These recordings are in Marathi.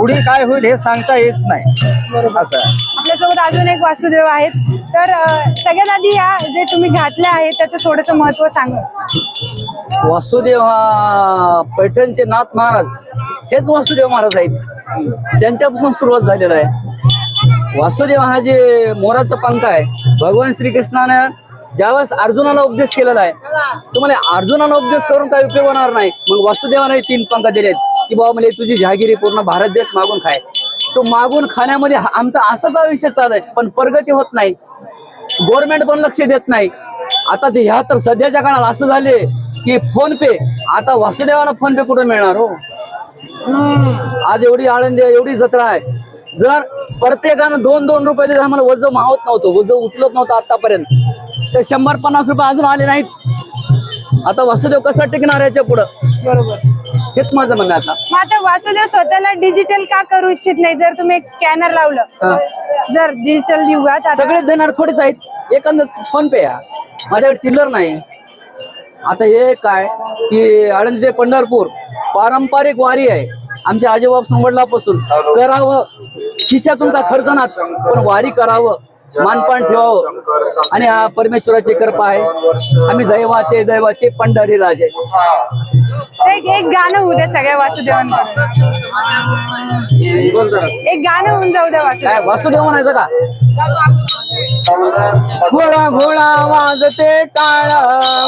पुढे काय होईल हे सांगता येत नाही. असं आहे. आपल्यासोबत अजून एक वासुदेव आहेत. तर अं, सगळ्यात आधी या जे तुम्ही घातले आहे त्याचं थोडंसं महत्त्व सांगा. वासुदेव हा पैठणचे नाथ महाराज. हेच वासुदेव महाराज आहेत. त्यांच्यापासून सुरुवात झालेला आहे. वासुदेव हा जे मोराचा पंख आहे भगवान श्रीकृष्णाने ज्यावेळेस अर्जुनाला उपदेश केलेला आहे तुम्हाला अर्जुनाला उपदेश करून काही उपयोग होणार नाही. मग वासुदेवाने तीन पंख दिलेत. की बाबा म्हणजे तुझी जहागिरी पूर्ण भारत देश मागून खाय. तो मागून खाण्यामध्ये आमचा असाच आयुष्य चालू आहे पण प्रगती होत नाही. गव्हर्नमेंट पण लक्ष देत नाही. आता ते ह्या तर सध्याच्या काळात असं झाले की फोन पे आता वासुदेवाला फोन पे कुठं मिळणार हो? आज एवढी आळंदी आहे, एवढी जत्रा आहे. जर प्रत्येकानं दोन दोन रुपये आम्हाला वज मावत नव्हतं वज उचलत नव्हतं आतापर्यंत. ते शंभर पन्नास रुपये अजून आले नाहीत. आता वासुदेव कसा टिकणार याच्या पुढं? बरोबर. हेच माझं म्हणणं आहे आता. मग आता वासुदेव स्वतःला डिजिटल का करू इच्छित नाही? जर तुम्ही एक स्कॅनर लावलं हा. जर डिजिटल युगात आता सगळे देणार थोडेच आहेत. एखादं फोन पे या. माझ्याकडे चिल्लर नाही. आता हे काय? की आळंदी ते पंढरपूर पारंपरिक वारी आहे. आमच्या आजोबापासून वडिलापासून करावं. खिशातून का खर्च ना पण वारी करावं. मानपान ठेवावं. आणि हा परमेश्वराची कृपा आहे. आम्ही दैवाचे दैवाचे पंढरी राजे. एक एक गाणं होऊ द्या सगळ्या वासुदेवांकडे एक गाणं होऊन जाऊ द्या वासुदेव काय वासुदेव म्हणायचं का? घोडा घोडा वाजते टाळ.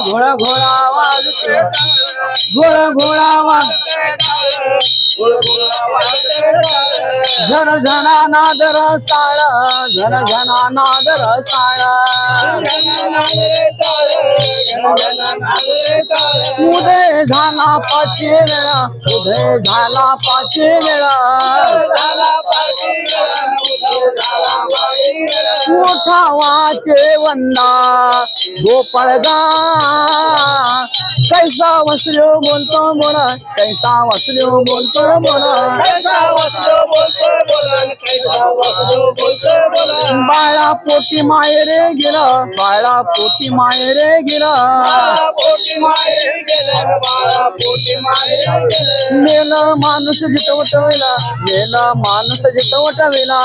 घोडा घोडा वाजते घोडा घोडा वाज झन झना नादर रसाळ झन झना नादर रसाळ उदय झाला पाचशे वेळा उदय झाला पाचशे वेळा. मोठा वाचे वंदा गोपाळगा कैसा वसलो बोलतो बोला कैसा वसलो बोलतो बोला. बाळा पोटी मायरे गेला बाळा पोटी मायरे गेला. मेल माणूस जिथं वटवेला मेल माणूस जिथं वटवेला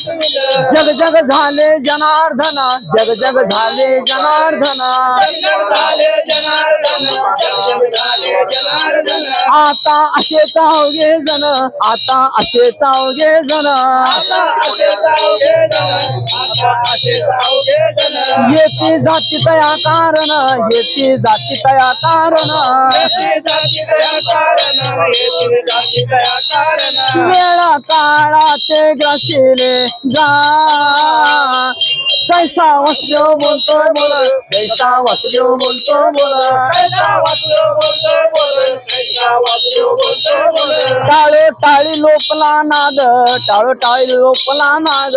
जग जग झाले जनार्दना जग जग झाले जनार्दना. आता असे चावगे जण आता असे चावगे जण. येते जाती तया कारण येते जाती तया कारण. वेळा काळाचे ग्रासिले जा. कैसा वसलो बोलतो बोल. कैसा वसलो बोलतो बोल. टाळो टाळी लोपला नाद टाळो टाळी लोपला नाद.